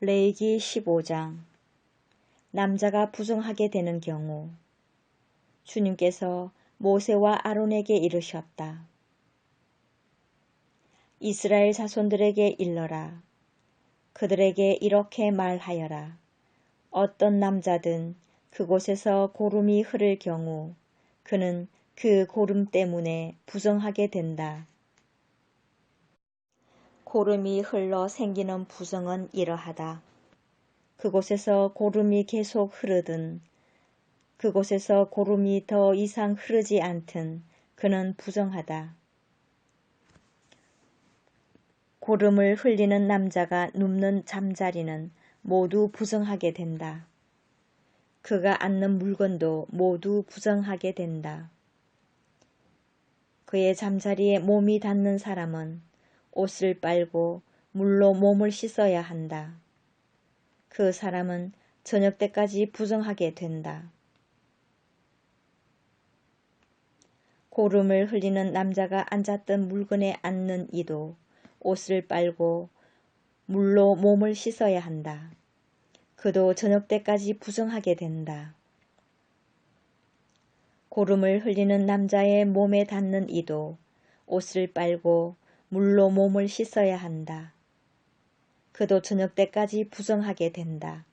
레이기 15장 남자가 부정하게 되는 경우 주님께서 모세와 아론에게 이르셨다. 이스라엘 자손들에게 일러라. 그들에게 이렇게 말하여라. 어떤 남자든 그곳에서 고름이 흐를 경우 그는 그 고름 때문에 부정하게 된다. 고름이 흘러 생기는 부정은 이러하다. 그곳에서 고름이 계속 흐르든 그곳에서 고름이 더 이상 흐르지 않든 그는 부정하다. 고름을 흘리는 남자가 눕는 잠자리는 모두 부정하게 된다. 그가 앉는 물건도 모두 부정하게 된다. 그의 잠자리에 몸이 닿는 사람은 옷을 빨고 물로 몸을 씻어야 한다. 그 사람은 저녁 때까지 부정하게 된다. 고름을 흘리는 남자가 앉았던 물건에 앉는 이도 옷을 빨고 물로 몸을 씻어야 한다. 그도 저녁 때까지 부정하게 된다. 고름을 흘리는 남자의 몸에 닿는 이도 옷을 빨고 물로 몸을 씻어야 한다. 그도 저녁 때까지 부정하게 된다.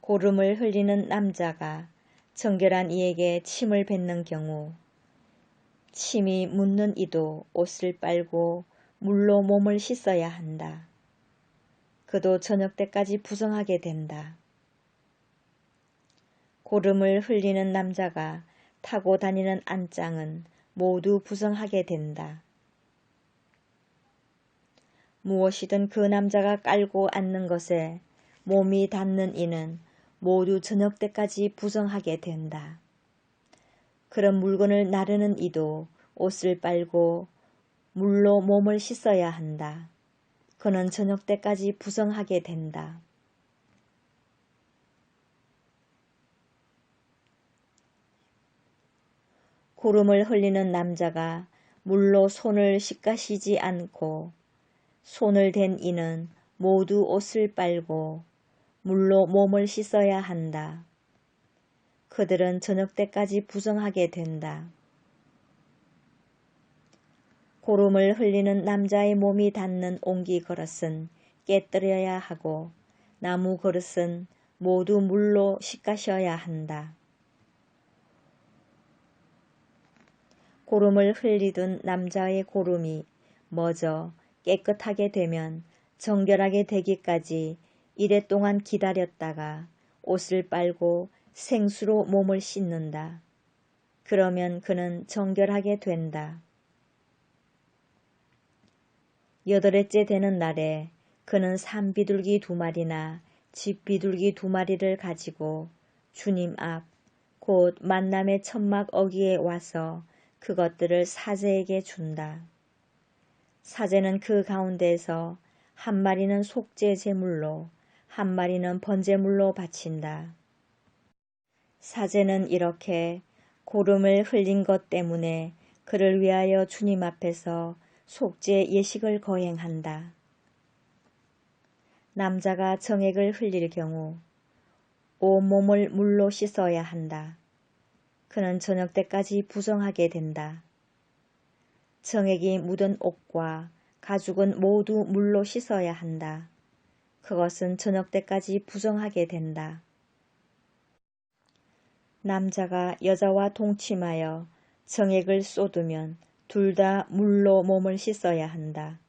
고름을 흘리는 남자가 정결한 이에게 침을 뱉는 경우 침이 묻는 이도 옷을 빨고 물로 몸을 씻어야 한다. 그도 저녁 때까지 부정하게 된다. 고름을 흘리는 남자가 타고 다니는 안장은 모두 부정하게 된다. 무엇이든 그 남자가 깔고 앉는 것에 몸이 닿는 이는 모두 저녁 때까지 부정하게 된다. 그런 물건을 나르는 이도 옷을 빨고 물로 몸을 씻어야 한다. 그는 저녁 때까지 부정하게 된다. 구름을 흘리는 남자가 물로 손을 씻가시지 않고 손을 댄 이는 모두 옷을 빨고 물로 몸을 씻어야 한다. 그들은 저녁 때까지 부정하게 된다. 고름을 흘리는 남자의 몸이 닿는 옹기 그릇은 깨뜨려야 하고 나무 그릇은 모두 물로 씻가셔야 한다. 고름을 흘리던 남자의 고름이 멎어 깨끗하게 되면 정결하게 되기까지 이랫동안 기다렸다가 옷을 빨고 생수로 몸을 씻는다. 그러면 그는 정결하게 된다. 여덟째 되는 날에 그는 산비둘기 두 마리나 집비둘기 두 마리를 가지고 주님 앞 곧 만남의 천막 어기에 와서 그것들을 사제에게 준다. 사제는 그 가운데에서 한 마리는 속죄 제물로 한 마리는 번제물로 바친다. 사제는 이렇게 고름을 흘린 것 때문에 그를 위하여 주님 앞에서 속죄 예식을 거행한다. 남자가 정액을 흘릴 경우 온몸을 물로 씻어야 한다. 그는 저녁 때까지 부정하게 된다. 정액이 묻은 옷과 가죽은 모두 물로 씻어야 한다. 그것은 저녁 때까지 부정하게 된다. 남자가 여자와 동침하여 정액을 쏟으면 둘 다 물로 몸을 씻어야 한다.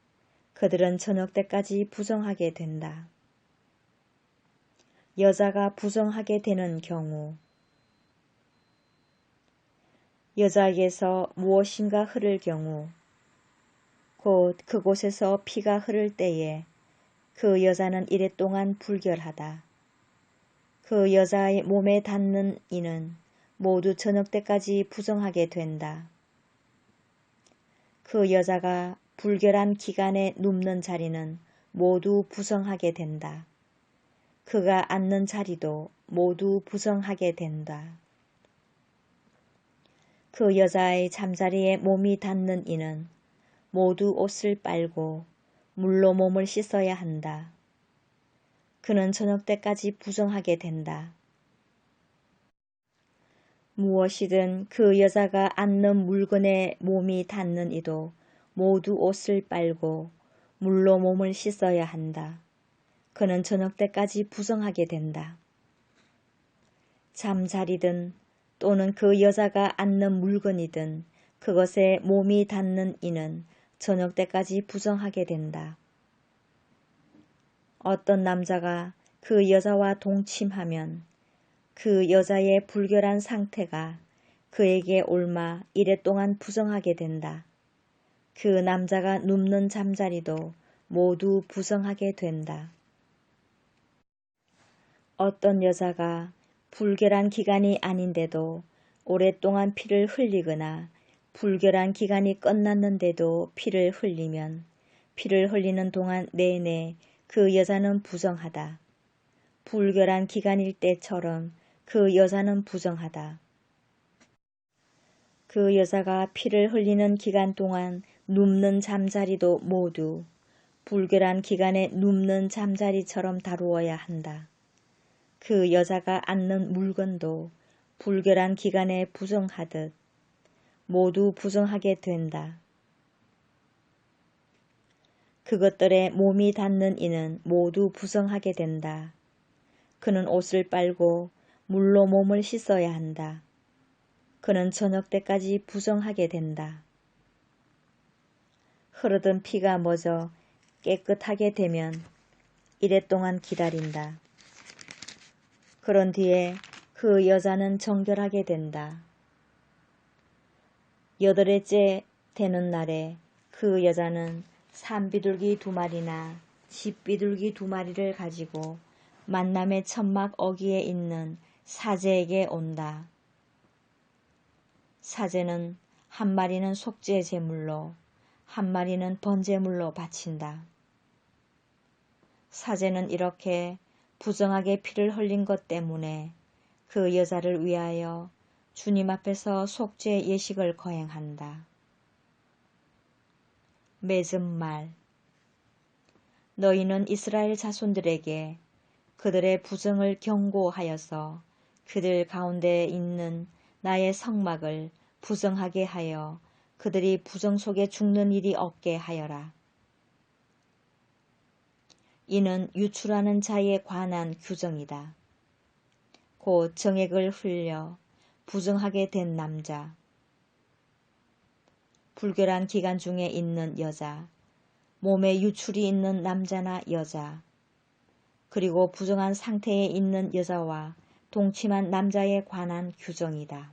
그들은 저녁 때까지 부정하게 된다. 여자가 부정하게 되는 경우 여자에게서 무엇인가 흐를 경우 곧 그곳에서 피가 흐를 때에 그 여자는 이랫동안 불결하다. 그 여자의 몸에 닿는 이는 모두 저녁 때까지 부정하게 된다. 그 여자가 불결한 기간에 눕는 자리는 모두 부정하게 된다. 그가 앉는 자리도 모두 부정하게 된다. 그 여자의 잠자리에 몸이 닿는 이는 모두 옷을 빨고 물로 몸을 씻어야 한다. 그는 저녁 때까지 부정하게 된다. 무엇이든 그 여자가 앉는 물건에 몸이 닿는 이도 모두 옷을 빨고 물로 몸을 씻어야 한다. 그는 저녁 때까지 부정하게 된다. 잠자리든 또는 그 여자가 앉는 물건이든 그것에 몸이 닿는 이는 저녁 때까지 부정하게 된다. 어떤 남자가 그 여자와 동침하면 그 여자의 불결한 상태가 그에게 올마 이래 동안 부정하게 된다. 그 남자가 눕는 잠자리도 모두 부정하게 된다. 어떤 여자가 불결한 기간이 아닌데도 오랫동안 피를 흘리거나 불결한 기간이 끝났는데도 피를 흘리면 피를 흘리는 동안 내내 그 여자는 부정하다. 불결한 기간일 때처럼 그 여자는 부정하다. 그 여자가 피를 흘리는 기간 동안 눕는 잠자리도 모두 불결한 기간에 눕는 잠자리처럼 다루어야 한다. 그 여자가 앉는 물건도 불결한 기간에 부정하듯 모두 부정하게 된다. 그것들의 몸이 닿는 이는 모두 부정하게 된다. 그는 옷을 빨고 물로 몸을 씻어야 한다. 그는 저녁 때까지 부정하게 된다. 흐르던 피가 멎어 깨끗하게 되면 이랫동안 기다린다. 그런 뒤에 그 여자는 정결하게 된다. 여덟째 되는 날에 그 여자는 산비둘기 두 마리나 집비둘기 두 마리를 가지고 만남의 천막 어기에 있는 사제에게 온다. 사제는 한 마리는 속죄 제물로 한 마리는 번제물로 바친다. 사제는 이렇게 부정하게 피를 흘린 것 때문에 그 여자를 위하여 주님 앞에서 속죄 예식을 거행한다. 맺은 말 너희는 이스라엘 자손들에게 그들의 부정을 경고하여서 그들 가운데 있는 나의 성막을 부정하게 하여 그들이 부정 속에 죽는 일이 없게 하여라. 이는 유출하는 자에 관한 규정이다. 곧 정액을 흘려 부정하게 된 남자, 불결한 기간 중에 있는 여자, 몸에 유출이 있는 남자나 여자, 그리고 부정한 상태에 있는 여자와 동침한 남자에 관한 규정이다.